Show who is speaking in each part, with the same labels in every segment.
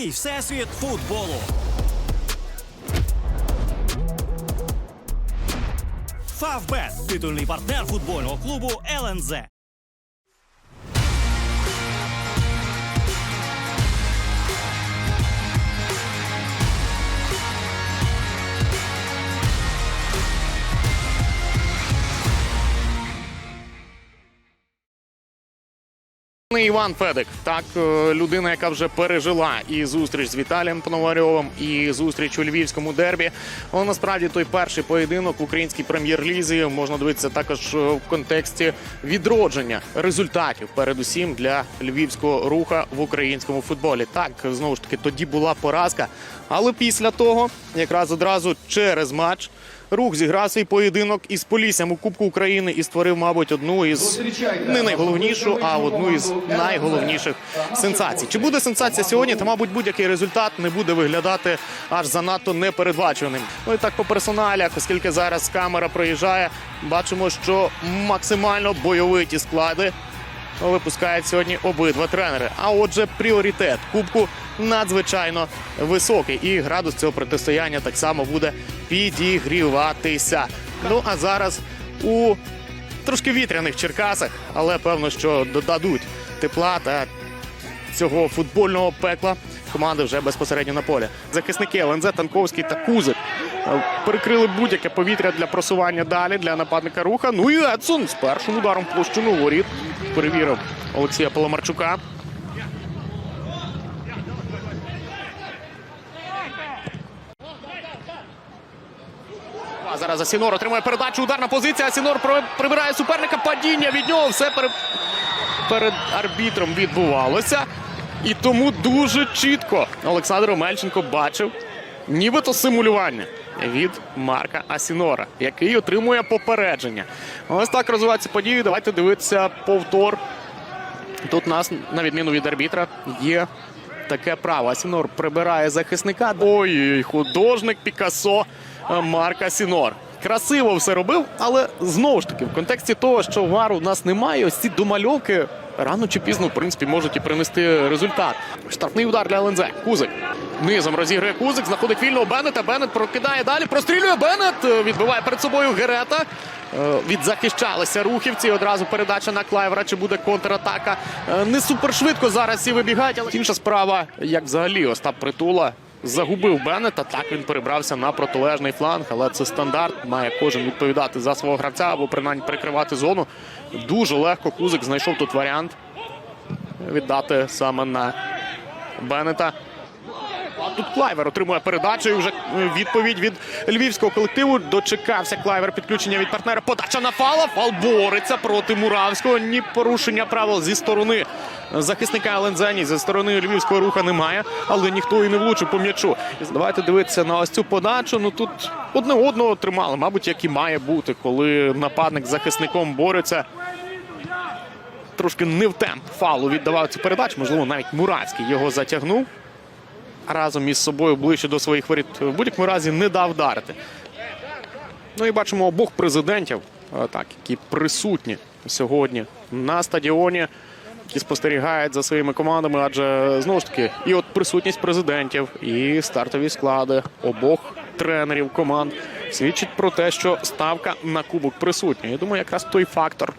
Speaker 1: Твій всесвіт футболу. Фавбет титульний партнер футбольного клубу ЛНЗ.
Speaker 2: Іван Федик, так е, людина, яка вже пережила і зустріч з Віталієм Пономарьовим, і зустріч у львівському дербі. Але насправді той перший поєдинок в українській прем'єр-лізі можна дивитися також е, в контексті відродження результатів, передусім для львівського руха в українському футболі. Так знову ж таки тоді була поразка, але після того, якраз одразу через матч. Рух зіграв свій поєдинок із Поліссям у Кубку України і створив, мабуть, одну із не найголовнішу, а одну із найголовніших сенсацій. Чи буде сенсація сьогодні? Та, мабуть, будь-який результат не буде виглядати аж занадто непередбачуваним. Ну і так по персоналях, оскільки зараз камера проїжджає, бачимо, що максимально бойовиті склади випускають сьогодні обидва тренери. А отже, пріоритет кубку надзвичайно високий, і градус цього протистояння так само буде підігріватися. Ну а зараз у трошки вітряних Черкасах, але певно, що додадуть тепла та цього футбольного пекла. Команди вже безпосередньо на полі. Захисники ЛНЗ, Танковський та Кузик перекрили будь-яке повітря для просування далі для нападника руха. Ну і Едсон з першим ударом площину воріт перевірив Олексія Поломарчука. А зараз Асінор отримує передачу. Ударна позиція. Асінор прибирає суперника. Падіння від нього. Все пере... перед арбітром відбувалося. І тому дуже чітко Олександр Омельченко бачив нібито симулювання від Марка Асінора, який отримує попередження. Ось так розвиваються події. Давайте дивитися повтор. Тут нас, на відміну від арбітра, є таке право. Асінор прибирає захисника. Ой, художник Пікассо е, Марк Асінор. Красиво все робив, але знову ж таки, в контексті того, що вару у нас немає, ось ці домальовки рано чи пізно, в принципі, можуть і принести результат. Штрафний удар для ЛНЗ. Кузик. Низом розігрує Кузик, знаходить вільного Беннета. Беннет прокидає далі. Прострілює Беннет. Відбиває перед собою Герета. Е, Відзахищалися рухівці. Одразу передача на Клайвера. Чи буде контратака? Е, Не супершвидко зараз всі вибігають. Але інша справа, як взагалі Остап Притула загубив Беннета. Так він перебрався на протилежний фланг, але це стандарт. Має кожен відповідати за свого гравця або принаймні прикривати зону. Дуже легко Кузик знайшов тут варіант віддати саме на Беннета. Тут Клайвер отримує передачу і вже відповідь від львівського колективу. Дочекався Клайвер підключення від партнера. Подача на фала. Фал бореться проти Муравського. Ні порушення правил зі сторони захисника ЛНЗ, ні зі сторони львівського руха немає, але ніхто і не влучив по м'ячу. Давайте дивитися на ось цю подачу. Ну тут одне одного тримали, мабуть, як і має бути, коли нападник з захисником бореться. Трошки не в темп фалу віддавав цю передачу. Можливо, навіть Муравський його затягнув разом із собою ближче до своїх воріт. В будь-якому разі не дав вдарити. Ну і бачимо обох президентів, так, які присутні сьогодні на стадіоні, які спостерігають за своїми командами. Адже знову ж таки, і от присутність президентів, і стартові склади обох тренерів команд свідчить про те, що ставка на кубок присутня. Я думаю, якраз той фактор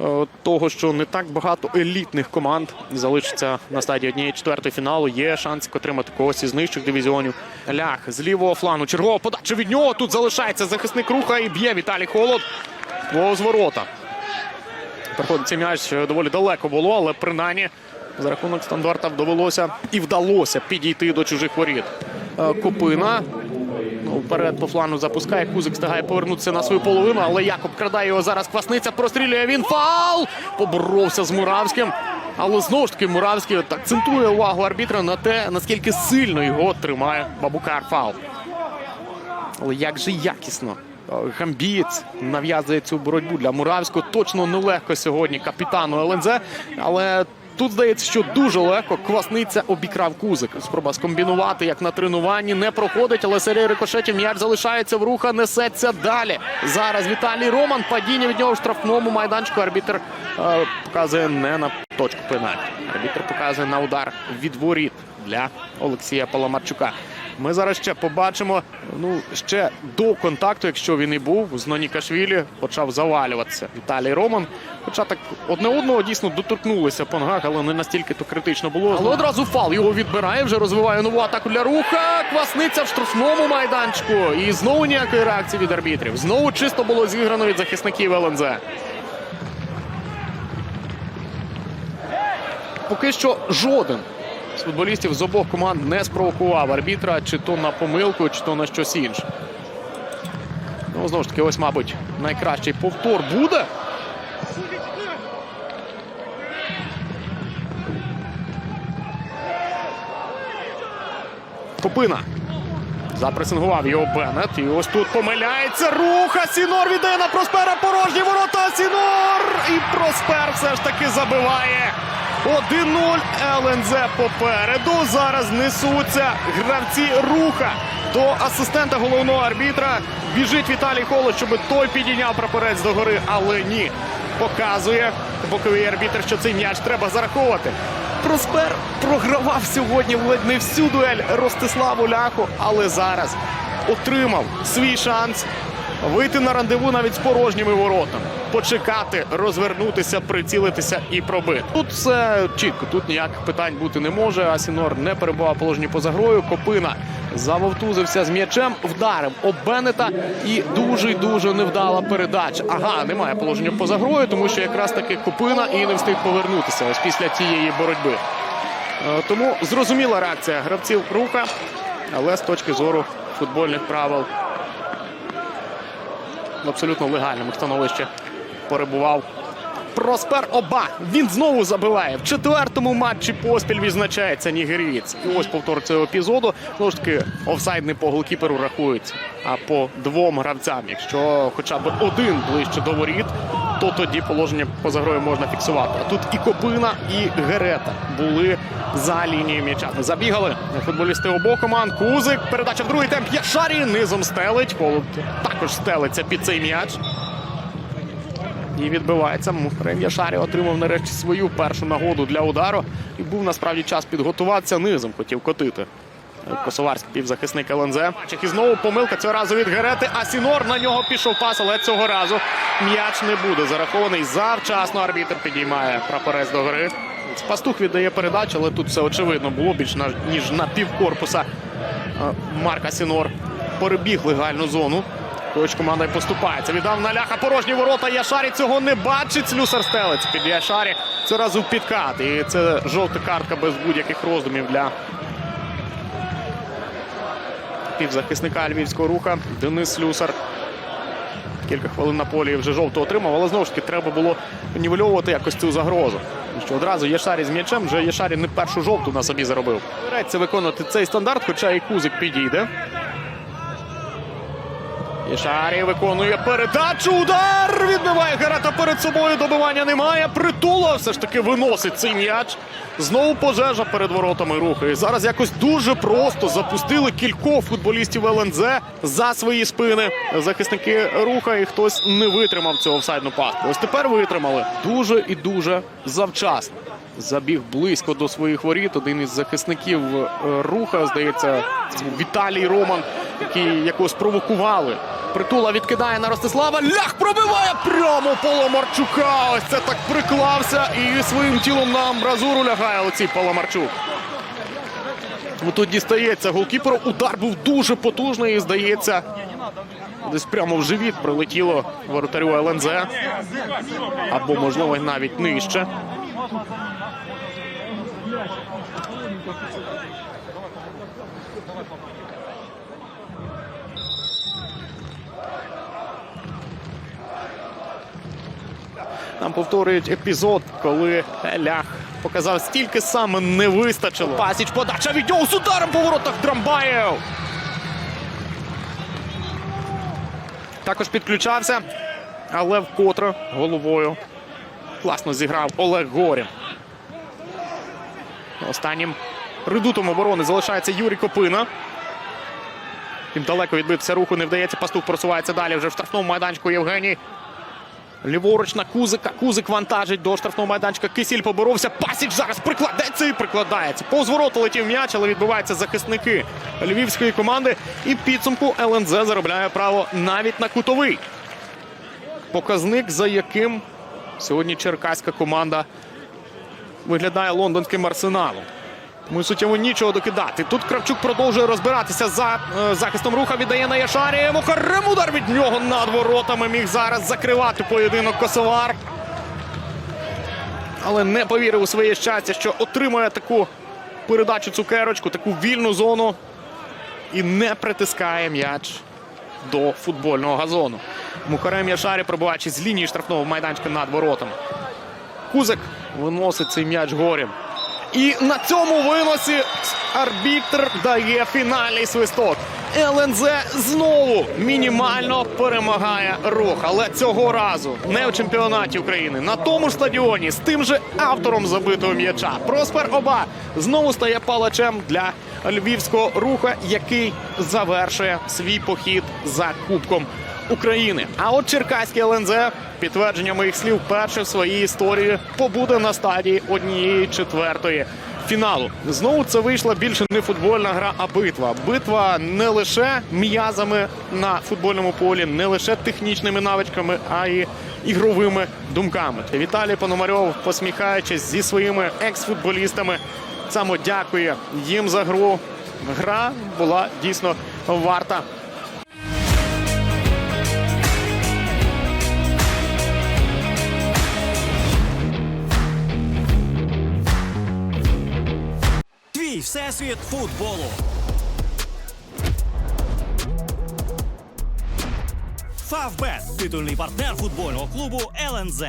Speaker 2: е, того, що не так багато елітних команд залишиться на стадії однієї четвертої фіналу. Є шанс отримати когось із нижчих дивізіонів. Лях з лівого флану. Чергова подача від нього. Тут залишається захисник руха і б'є Віталій Холод. Повз ворота. Приходить цей м'яч е, доволі далеко було, але принаймні за рахунок стандарта довелося і вдалося підійти до чужих воріт. Е, Купина Ну, вперед по флану запускає. Кузик встигає повернутися на свою половину, але Якоб крадає його зараз. Квасниця прострілює. Він фал! Поборовся з Муравським. Але знову ж таки Муравський акцентує увагу арбітра на те, наскільки сильно його тримає Бабукар фал. Але як же якісно. Гамбієць нав'язує цю боротьбу для Муравського. Точно нелегко сьогодні капітану ЛНЗ. Але тут здається, що дуже легко. Квасниця обікрав кузик. Спроба скомбінувати, як на тренуванні, не проходить, але серія рикошетів м'яч залишається в руха, несеться далі. Зараз Віталій Роман. Падіння від нього в штрафному майданчику. Арбітр е, показує не на точку пенальті. Арбітр показує на удар від воріт для Олексія Паламарчука. Ми зараз ще побачимо. Ну ще до контакту, якщо він і був, з Нонікашвілі почав завалюватися Віталій Роман. Хоча так одне одного дійсно доторкнулися по ногах, але не настільки то критично було. Але одразу фал його відбирає, вже розвиває нову атаку для руха. Квасниця в штрафному майданчику. І знову ніякої реакції від арбітрів. Знову чисто було зіграно від захисників ЛНЗ. Поки що жоден футболістів з обох команд не спровокував арбітра чи то на помилку, чи то на щось інше. Ну, знову ж таки, ось, мабуть, найкращий повтор буде. Копина. Запресингував його Беннет. І ось тут помиляється. Руха. Сінор віддає на Проспера порожні ворота. Сінор. І Проспер все ж таки забиває. 1-0. ЛНЗ попереду. Зараз несуться гравці руха. До асистента головного арбітра біжить Віталій Холод, щоб той підійняв прапорець до гори, але ні. Показує боковий арбітр, що цей м'яч треба зараховувати. Проспер програвав сьогодні ледь не всю дуель Ростиславу Ляху, але зараз отримав свій шанс вийти на рандеву навіть з порожніми воротами, почекати, розвернутися, прицілитися і пробити. Тут все чітко, тут ніяких питань бути не може. Асінор не перебував положенні поза грою. Копина завовтузився з м'ячем, вдарив об Беннета і дуже дуже невдала передача. Ага, немає положення поза грою, тому що якраз таки Копина і не встиг повернутися ось після цієї боротьби. Е, Тому зрозуміла реакція гравців руха, але з точки зору футбольних правил абсолютно легальному становищі перебував. Проспер Оба. Він знову забиває. В четвертому матчі поспіль відзначається нігерієць. І ось повтор цього епізоду. Знову ж таки, офсайд не по голкіперу рахується, а по двом гравцям. Якщо хоча б один ближче до воріт, то тоді положення поза грою можна фіксувати. А тут і Копина, і Герета були за лінією м'яча. Забігали футболісти обох команд. Кузик. Передача в другий темп. Яшарі низом стелить. Холод також стелиться під цей м'яч. І відбивається. Мухрем отримав нарешті свою першу нагоду для удару. І був насправді час підготуватися низом. Хотів котити. Косоварський півзахисник ЛНЗ. І знову помилка цього разу від Герети. Асінор на нього пішов пас, але цього разу м'яч не буде зарахований. Завчасно арбітр підіймає прапорець до гри. Пастух віддає передачу, але тут все очевидно було більш ніж на півкорпуса. Е, Марка Сінор перебіг легальну зону. Коч команда й поступається. Віддав на ляха порожні ворота. Яшарі цього не бачить. Слюсар стелець під Яшарі. Це разу підкат. І це жовта картка без будь-яких роздумів для півзахисника львівського руха. Денис Слюсар. Кілька хвилин на полі вже жовто отримав, але знову ж таки треба було нівельовувати якось цю загрозу. Що одразу Єшарі з м'ячем, вже Єшарі не першу жовту на собі заробив. Береться виконувати цей стандарт, хоча і Кузик підійде. Єшарі виконує передачу. Удар! Відбиває Герета перед собою. Добивання немає. Притула все ж таки виносить цей м'яч. Знову пожежа перед воротами руху. І зараз якось дуже просто запустили кількох футболістів ЛНЗ за свої спини. Захисники руха і хтось не витримав цього офсайдну пастку. Ось тепер витримали. Дуже і дуже завчасно. Забіг близько до своїх воріт. Один із захисників е, руха, здається, Віталій Роман, який якого спровокували. Притула відкидає на Ростислава. Лях пробиває прямо Поломарчука. Ось це так приклався і своїм тілом на амбразуру лягає Олексій Поломарчук. Ну, Тут дістається голкіперу. Удар був дуже потужний і здається. Десь прямо в живіт прилетіло воротарю ЛНЗ. Або, можливо, навіть нижче. Нам повторюють епізод, коли Лях показав стільки саме не вистачило. Пасіч подача від нього з ударом по воротах Драмбаєв. Також підключався, але вкотре головою класно зіграв Олег Горін. Останнім редутом оборони залишається Юрій Копина. Тим далеко відбитися руху не вдається. Пастух просувається далі вже в штрафному майданчику Євгеній. Ліворуч на Кузика. Кузик вантажить до штрафного майданчика. Кисіль поборовся. Пасіч зараз прикладеться і прикладається. Повз ворота летів м'яч, але відбуваються захисники львівської команди. І підсумку ЛНЗ заробляє право навіть на кутовий. Показник, за яким сьогодні черкаська команда виглядає лондонським арсеналом. Тому суттєво нічого докидати. Тут Кравчук продовжує розбиратися за е, захистом руха. Віддає на Яшарі. Мухарем удар від нього над воротами. Міг зараз закривати поєдинок Косовар. Але не повірив у своє щастя, що отримує таку передачу цукерочку, таку вільну зону і не притискає м'яч до футбольного газону. Мухарем Яшарі, пробуваючи з лінії штрафного майданчика над воротами. Кузик виносить цей м'яч горем. І на цьому виносі арбітр дає фінальний свисток. ЛНЗ знову мінімально перемагає рух. Але цього разу не в чемпіонаті України. На тому ж стадіоні з тим же автором забитого м'яча. Проспер Оба знову стає палачем для львівського руха, який завершує свій похід за Кубком України. А от Черкаський ЛНЗ, підтвердження моїх слів, перше в своїй історії побуде на стадії однієї четвертої фіналу. Знову це вийшла більше не футбольна гра, а битва. Битва не лише м'язами на футбольному полі, не лише технічними навичками, а й ігровими думками. Віталій Пономарьов, посміхаючись зі своїми екс-футболістами, саме дякує їм за гру. Гра була дійсно варта
Speaker 1: всесвіт футболу. Фавбет титульний партнер футбольного клубу ЛНЗ.